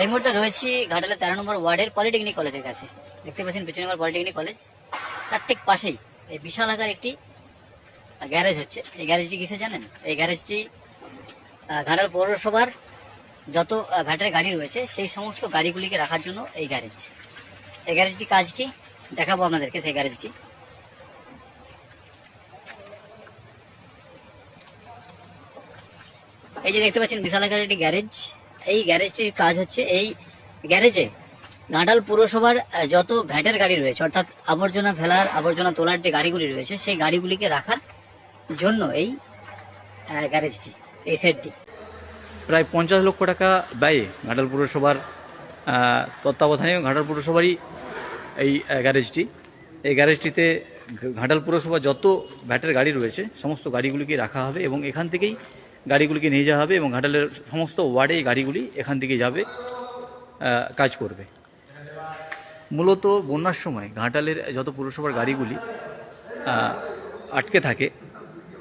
এই মুহূর্তে রয়েছি ঘাটালে তেরো নম্বর ওয়ার্ডের পলিটেকনিক কলেজের কাছে। দেখতে পাচ্ছেন পিছনে নম্বর পলিটেকনিক কলেজ। তার ঠিক পাশেই এই বিশাল আকার একটি গ্যারেজ হচ্ছে। এই গ্যারেজটি কিসে জানেন? এই গ্যারেজটি ঘাটাল পৌরসভার যত ঘাটের গাড়ি রয়েছে, সেই সমস্ত গাড়িগুলিকে রাখার জন্য এই গ্যারেজ এই গ্যারেজটি কাজ কি? দেখাবো আপনাদেরকে সেই গ্যারেজটি এই যে দেখতে পাচ্ছেন বিশাল আকারের একটি গ্যারেজ এই গ্যারেজটির কাজ হচ্ছে এই গ্যারেজে ঘাটাল পুরসভার যত ভ্যাটের গাড়ি রয়েছে, অর্থাৎ আবর্জনা ফেলার, আবর্জনা তোলার যে গাড়িগুলি রয়েছে, সেই গাড়িগুলিকে রাখার জন্য এই গ্যারেজটি, এই সেটটি। প্রায় পঞ্চাশ লক্ষ টাকা ব্যয়ে ঘাটাল পুরসভার তত্ত্বাবধানে ঘাটাল পুরসভারই এই গ্যারেজটি। এই গ্যারেজটিতে ঘাটাল পুরসভা যত ভ্যাটের গাড়ি রয়েছে, সমস্ত গাড়িগুলিকে রাখা হবে এবং এখান থেকেই গাড়িগুলিকে নিয়ে যাওয়া হবে এবং ঘাটালের সমস্ত ওয়ার্ডে গাড়িগুলি এখান থেকে যাবে কাজ করবে। মূলত বন্যার সময় ঘাটালের যত পুরসভার গাড়িগুলি আটকে থাকে,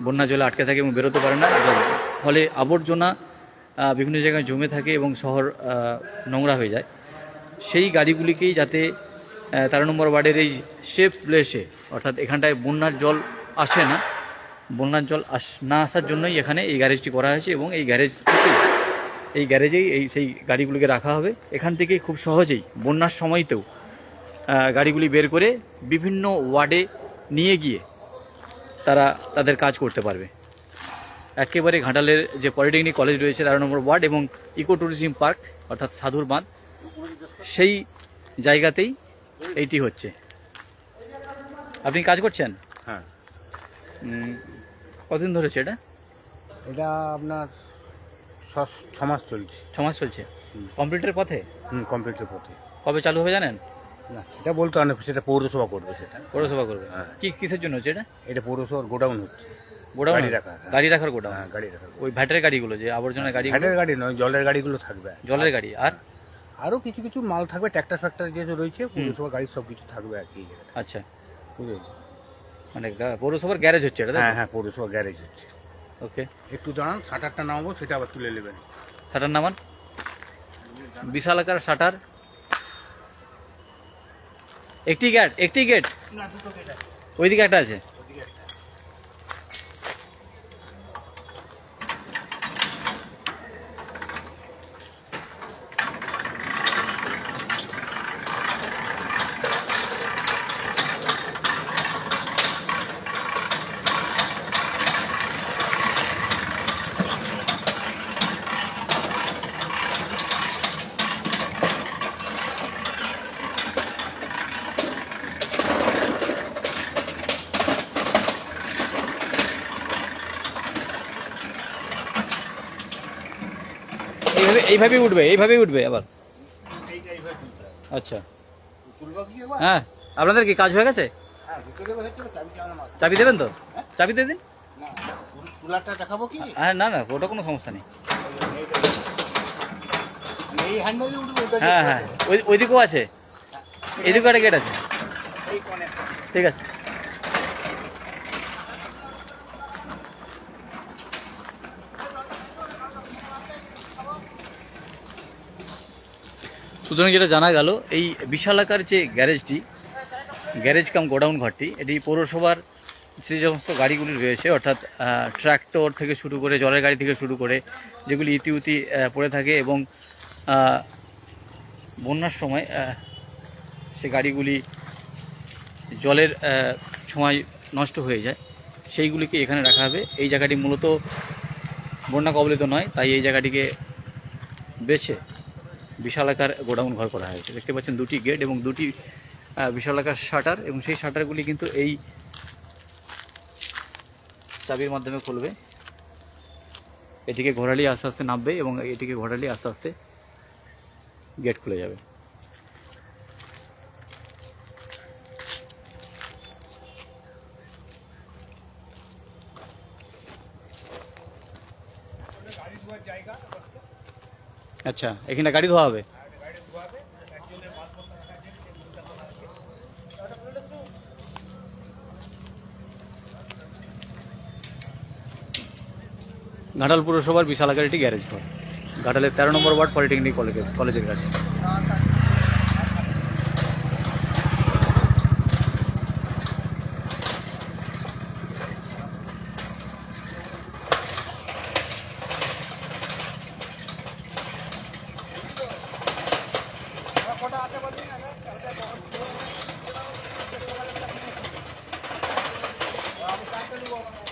বন্যা জলে আটকে থাকে এবং বেরোতে পারে না ফলে আবর্জনা বিভিন্ন জায়গায় জমে থাকে এবং শহর নোংরা হয়ে যায়। সেই গাড়িগুলিকেই যাতে তেরো নম্বর ওয়ার্ডের এই সেফ প্লেসে অর্থাৎ এখানটায় বন্যার জল আসে না বন্যার জল আস না আসার জন্যই এখানে এই গ্যারেজটি করা হয়েছে এবং এই গ্যারেজ থেকেই এই গ্যারেজেই এই সেই গাড়িগুলিকে রাখা হবে। এখান থেকে খুব সহজেই বন্যার সময়তেও গাড়িগুলি বের করে বিভিন্ন ওয়ার্ডে নিয়ে গিয়ে তারা তাদের কাজ করতে পারবে। একেবারে ঘাটালের যে পলিটেকনিক কলেজ রয়েছে তেরো নম্বর ওয়ার্ড এবং ইকো ট্যুরিজম পার্ক অর্থাৎ সাধুর বাঁধ সেই জায়গাতেই এইটি হচ্ছে। আপনি কাজ করছেন? হ্যাঁ। কতদিন ধরেছে এটা? এটা আপনার ছ- মাস চলছে। ছ মাস চলছে। হুম। কমপ্লিটের পথে? হুম কমপ্লিটের পথে। কবে চালু হবে জানেন? না সেটা বলতে হয় না সেটা পৌরসভা করবে সেটা। পৌরসভা করবে। হ্যাঁ। কি কিসের জন্য হচ্ছে এটা? এটা পৌরসভার গোডাউন হচ্ছে। গোডাউন? গাড়ি রাখা, হ্যাঁ। গাড়ি রাখার গোডাউন? হ্যাঁ গাড়ি রাখা ওই ভ্যাটের গাড়িগুলো যে আবর্জনার গাড়ি ঘাটের গাড়ি নয় জলের গাড়িগুলো থাকবে। জলের গাড়ি আর? আরও কিছু কিছু মাল থাকবে ট্র্যাক্টর ফ্যাক্টর যেহেতু রয়েছে পৌরসভা গাড়ি সব কিছু থাকবে আর কি। আচ্ছা। বুঝলেন? মানে পৌরসভার গ্যারেজ হচ্ছে এটা হ্যাঁ হ্যাঁ পৌরসভা গ্যারেজ হচ্ছে। ওকে। একটু দাঁড়ান শাটারটা নামাবো সেটা আবার তুলে নেবেন। শাটার নামান। বিশাল আকার শাটার। একটি গেট একটি গেট। ওইদিকে একটা আছে? এইভাবেই উঠবে এইভাবেই উঠবে আবার? আচ্ছা। হ্যাঁ আপনাদের কি কাজ হয়ে গেছে? চাবি দেবেন তো? চাবি দিয়ে দিন। হ্যাঁ না না, ওটা কোনো সমস্যা নেই। হ্যাঁ হ্যাঁ ওই ওইদিকেও আছে। এদিকেও একটা গেট আছে। ঠিক আছে। সুতরাং যেটা জানা গেল, এই বিশালাকার যে গ্যারেজটি, গ্যারেজ কাম গোডাউন ঘরটি, এটি পৌরসভার যে সমস্ত গাড়িগুলি রয়েছে, অর্থাৎ ট্র্যাক্টর থেকে শুরু করে, জলের গাড়ি থেকে শুরু করে, যেগুলি ইতিউতি পড়ে থাকে এবং বন্যার সময় সে গাড়িগুলি জলের সময় নষ্ট হয়ে যায়। সেইগুলিকে এখানে রাখা হবে। এই জায়গাটি মূলত বন্যা কবলিত নয়, তাই এই জায়গাটিকে বেছে বিশাল আকার গোডাউন ঘর করা হয়েছে। দেখতে পাচ্ছেন দুটি গেট এবং দুটি বিশাল আকার শাটার এবং সেই শাটারগুলি কিন্তু এই চাবির মাধ্যমে খুলবে। এটিকে ঘোরালি আস্তে আস্তে নামবে এবং এটিকে ঘোরালি আস্তে আস্তে গেট খুলে যাবে। আচ্ছা এখানে গাড়ি ধোয়া হবে? ঘাটাল পুরসভার বিশাল আকার একটি গ্যারেজ ঘর। ঘাটালের তেরো নম্বর ওয়ার্ড পলিটেকনিক কলেজের কলেজের কাছে। Thank you.